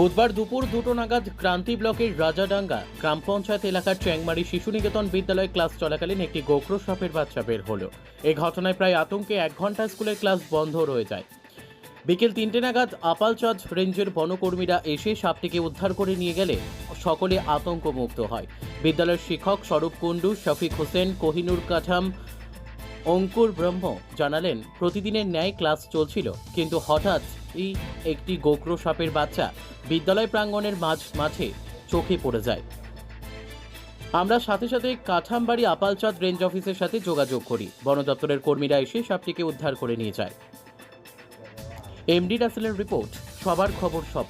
বুধবার দুপুর দুটো নাগাদ ক্রান্তি ব্লকের রাজাডাঙ্গা গ্রাম পঞ্চায়েত এলাকার চ্যাংমারি শিশু নিকেতন বিদ্যালয়ে ক্লাস চলাকালীন একটি গোখরো সাপের বাচ্চা বের হলো। এই ঘটনায় প্রায় আতঙ্কে এক ঘণ্টা স্কুলের ক্লাস বন্ধ রয়ে যায়। বিকেল তিনটে নাগাদ আপালচাঁদ রেঞ্জের বনকর্মীরা এসে সাপটিকে উদ্ধার করে নিয়ে গেলে সকলে আতঙ্কমুক্ত হয়। বিদ্যালয়ের শিক্ষক স্বরূপ কুণ্ডু, শফিক হোসেন, কোহিনুর কাঠাম, অঙ্কুর ব্রহ্ম জানালেন, প্রতিদিনের ন্যায় ক্লাস চলছিল, কিন্তু হঠাৎ এই একটি গোগ্র সাপের বাচ্চা বিদ্যালয় প্রাঙ্গণের মাঝ মাঝে চোখে পড়ে যায়। আমরা সাথে সাথে কাঠামবাড়ি আপালচাঁদ রেঞ্জ অফিসের সাথে যোগাযোগ করি। বন দপ্তরের কর্মীরা এসে সাপটিকে উদ্ধার করে নিয়ে যায়। এমডি রাসেলের রিপোর্ট, সবার খবর সব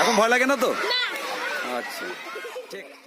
এখন ভয় লাগে না তো? আচ্ছা আচ্ছা